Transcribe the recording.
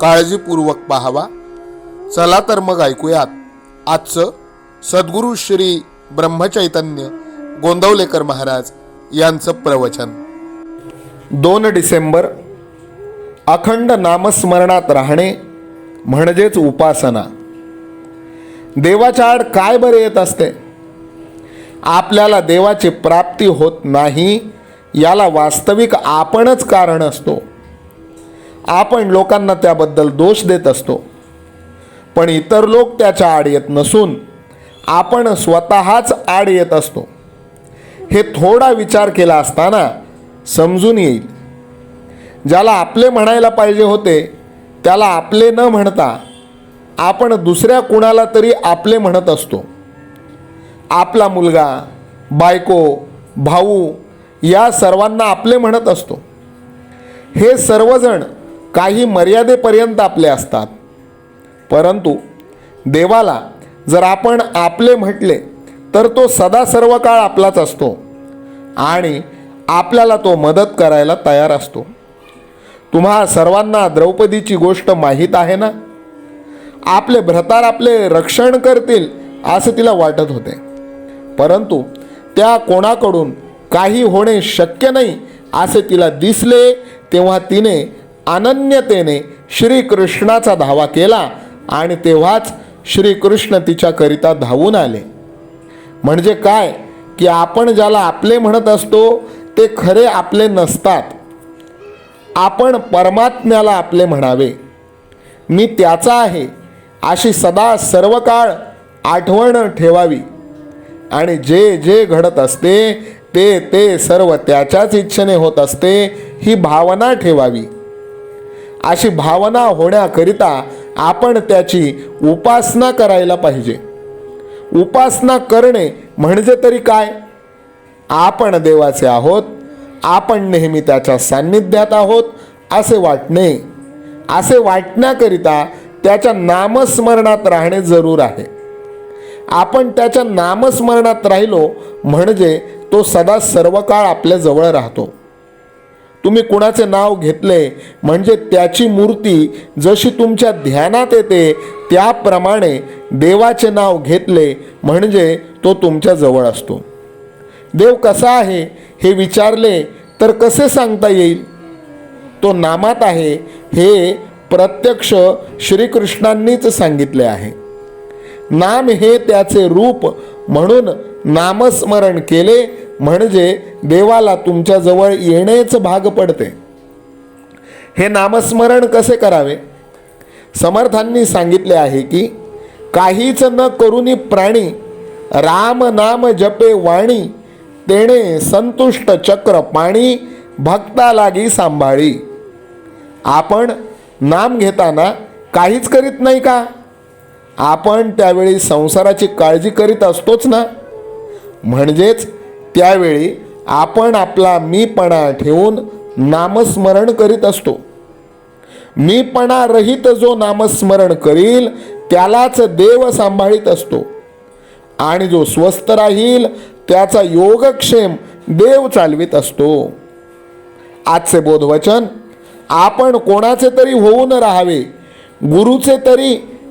काळजीपूर्वक पाहावा. चला तर मग ऐकूयात. आजचं सद्गुरू श्री ब्रह्मचैतन्य गोंदवलेकर महाराज यांचं प्रवचन. दोन डिसेंबर अखंड नामस्मरणात राहणे म्हणजेच उपासना. देवाच्या आड काय बरे येत असते? आपल्याला देवाची प्राप्ती होत नाही याला वास्तविक आपणच कारण असतो. आपण लोकांना त्याबद्दल दोष देत असतो. पण इतर लोक त्याच्या आड येत नसून आपण स्वतःच आड येत असतो. हे थोडा विचार केला असताना समजून येईल. ज्याला आपले म्हणायला पाहिजे होते त्याला आपले न म्हणता आपण दुसऱ्या कुणाला तरी आपले म्हणत असतो. आपला मुलगा बायको भाऊ या सर्वांना आपले म्हणत असतो. हे सर्वजण काही मर्यादेपर्यंत आपले असतात. परंतु देवाला जर आपण आपले म्हटले तर तो सदा सर्व काळ आपलाच असतो आणि आपल्याला तो मदत करायला तयार असतो. तुम्हा सर्वांना द्रौपदीची गोष्ट माहीत आहे ना? आपले भ्रतार आपले रक्षण करतील असं तिला वाटत होते. परंतु त्या कोणाकडून काही होणे शक्य नाही असे तिला दिसले तेव्हा तिने अनन्यतेने श्रीकृष्णाचा धावा केला आणि तेव्हाच श्रीकृष्ण तिच्याकरिता धावून आले. म्हणजे काय? की आपण ज्याला आपले म्हणत असतो ते खरे आपले नसतात. आपण परमात्म्याला आपले म्हणावे. मी त्याचा आहे. अशी सदा सर्व काळ आठवण ठेवावी. आणि जे जे घडत असते ते ते सर्व त्याच्याच इच्छेने होत असते ही भावना ठेवावी. अशी भावना होण्याकरिता आपण त्याची उपासना करायला पाहिजे. उपासना करणे म्हणजे तरी काय? आपण देवाचे आहोत आपण नेहमी त्याच्या सान्निध्यात आहोत असे वाटणे. असे वाटण्याकरिता त्याच्या नामस्मरणात राहणे जरूर आहे. आपण त्याच्या नामस्मरणात राहिलो म्हणजे तो सदा सर्व काळ आपल्याजवळ राहतो. तुम्ही कुणाचे नाव घेतले म्हणजे त्याची मूर्ती जशी तुमच्या ध्यानात येते त्याप्रमाणे देवाचे नाव घेतले म्हणजे तो तुमच्या जवळ असतो. देव कसा आहे हे विचारले तर कसे सांगता येईल? तो नामात आहे हे प्रत्यक्ष श्रीकृष्णांनीच सांगितले आहे. नाम हे त्याचे रूप म्हणून नामस्मरण केले म्हणजे देवाला तुमच्याजवळ येणेच भाग पडते. हे नामस्मरण कसे करावे? समर्थांनी सांगितले आहे की काहीच न करुनी प्राणी राम नाम जपे वाणी तेणे संतुष्ट चक्र पाणी भक्ता लागी सांभाळी. आपण नाम घेताना काहीच करीत नाही का? आपण त्यावेळी संसाराची काळजी करीत असतोच ना? म्हणजेच त्यावेळी आपण आपला मीपणा ठेवून नामस्मरण करीत असतो. मीपणा रहित जो नामस्मरण करील त्यालाच देव सांभाळीत असतो. आणि जो स्वस्थ राहील त्याचा योगक्षेम देव चालवित असतो. आजचे बोधवचन आपण कोणाचे तरी होऊन राहावे गुरुचे तरी